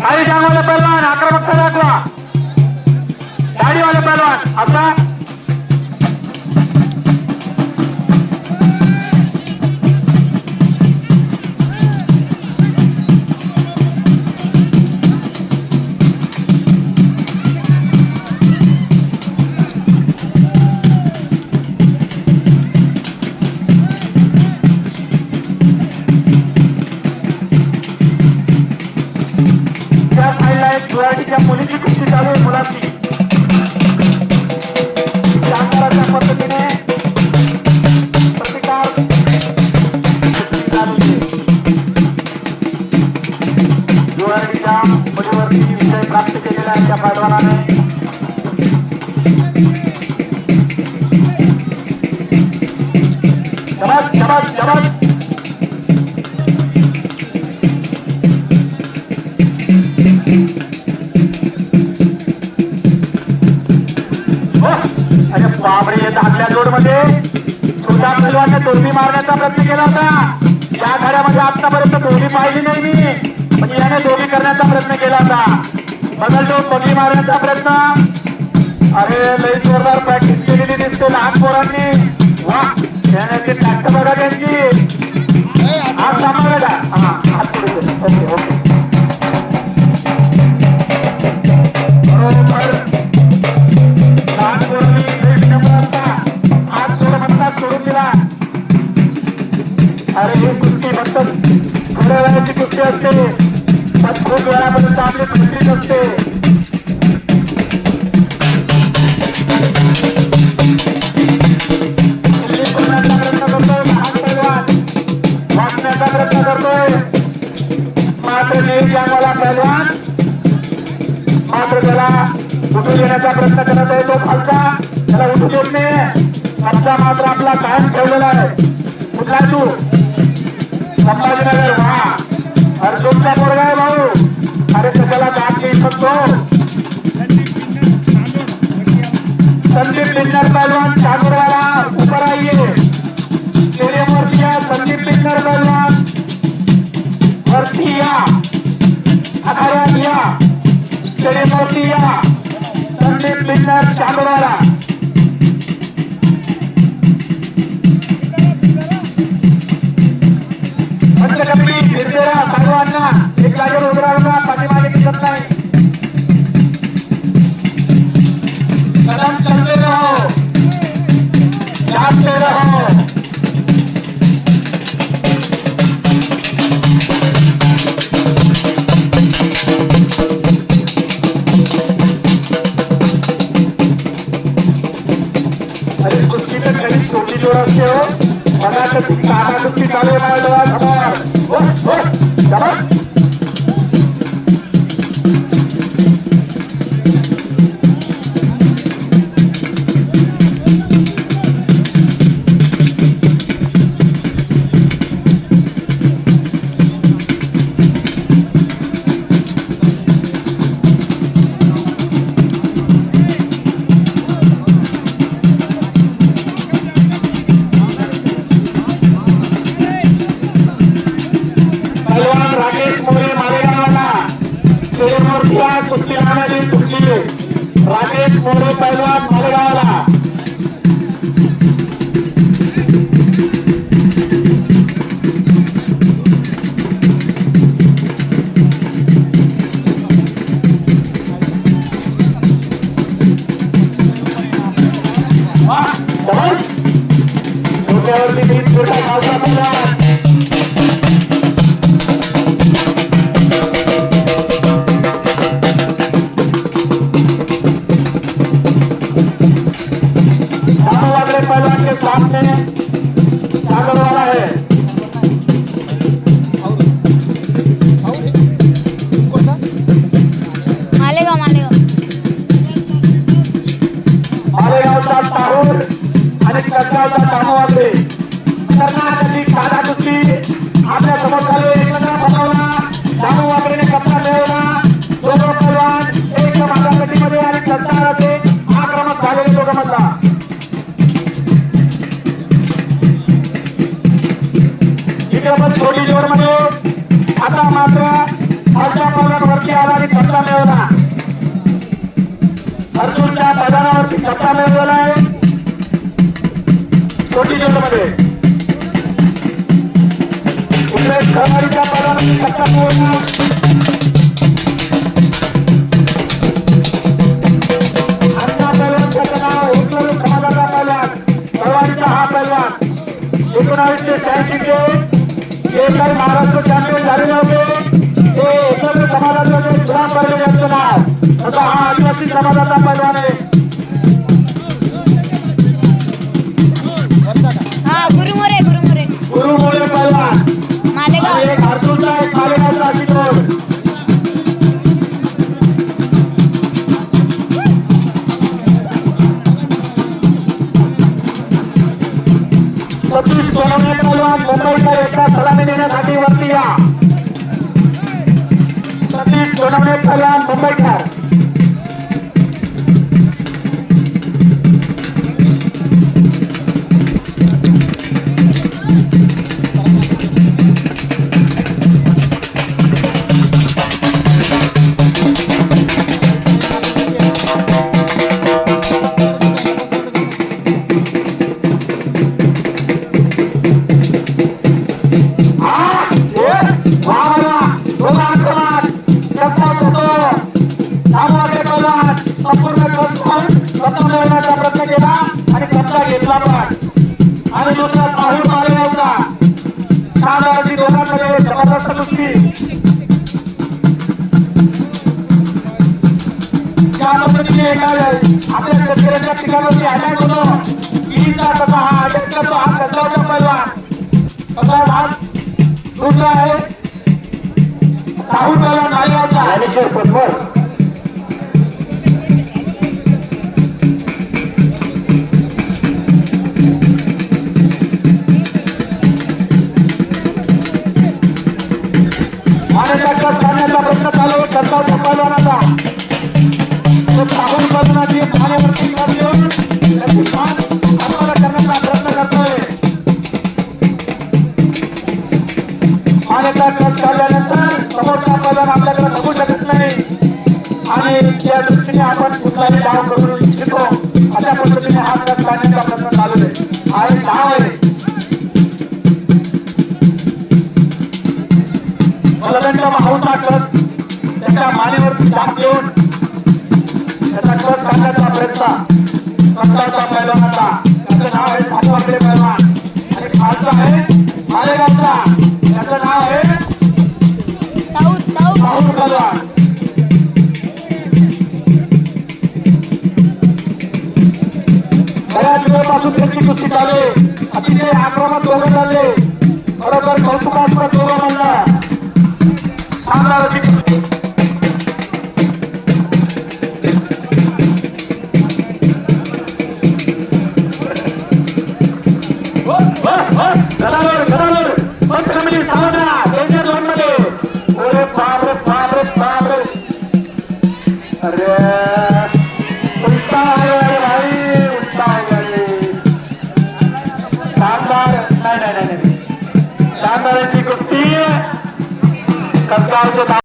काही जागवाले पहलवान आक्रमकता दाखवा दाढीवाले पहलवान. आता गुवाहाटीच्या मुलीची कुस्ती चालू आहे मुलाची बाबरे धाकल्या येत जोडमध्ये छोटा पैलवानने दोरी मारण्याचा प्रयत्न केला होता. या घरामध्ये आतापर्यंत दोरी पाहिली नाही मी पण याने दोरी करण्याचा प्रयत्न केला होता. बदल जो दोरी मारण्याचा प्रयत्न. अरे लई जोरदार प्रॅक्टिस केलेली दिसते लहान पोरांनी. वा त्याने टॅक्टर बघा त्यांची. आज सांभाळा का हा हात पुढे ओके. अरे ही कुस्ती फक्त थोड्या वेळाची कुस्ती असते. पण खूप वेळापर्यंत आपली कुस्ती नसते. मात्र त्याला उठू देण्याचा प्रयत्न करत आहे तो खालचा. त्याला उठू देत नाही. खालचा मात्र आपला कायम ठेवलेला आहे. कुठला तू? तू संभाजीनगर वा अर्जुनचा पोरगा आहे भाऊ। अरे कशाला दात घेऊ शकतो संदीप लिन्नर पहलवान चाकूरवाला ऊपर आइए। स्टेडियम वरती या संदीप लिन्नर पहलवान। वरती या आखाड्यात या स्टेडियम वरती या संदीप लिन्नर चाकूरवाला गौरव पैलवान मालेगावला. डोक्यावरती तीन छोटा गावचा पैलवान के सामने आने वाला है मालेगाव. मालेगावचा तारूर आणि कचराचा कामवाले. थोडी जोरमध्ये आता मात्र खालच्या पदावरती आला कचरा मिळवला. अर्जुनच्या मैदानावरती कचरा मिळवला आहे. छोटी जोरमध्ये इकडे खमारीच्या कचरा मिळवला. United States Mexico. नाव काही महाराष्ट्र चॅम्पियन झाले होते सतीश सोनवणे पैलवान मुंबईकर कचरा मिळवण्याचा प्रयत्न केला आणि कचरा घेतला पण आणि दुसरा राहुल मालेगावचा छान दोघांमध्ये जबरदस्त कुस्ती ज्या पद्धतीने आपल्या शेतकऱ्याच्या पिकावरती अटॅक होतो कसा हा अटॅक करतो हा कचराचा पैलवान कसा हा दुसरा आहे राहुल पैलवान ज्ञानेश्वर पटवर अशा पद्धतीने हा कस काढण्याचा प्रयत्न चालू आहे. हा एक डाव आहे. हाऊस भाऊचा कस त्याच्या मानेवरती दाब देऊन त्याचा कस काढण्याचा प्रयत्न सत्ताचा पैलवानाचा. त्याचं नाव आहे सातवाकडे पैलवान. आणि खालचा आहे मालेगावचा त्यांची कुस्ती चालू आहे अतिशय आक्रमक दोघं चालले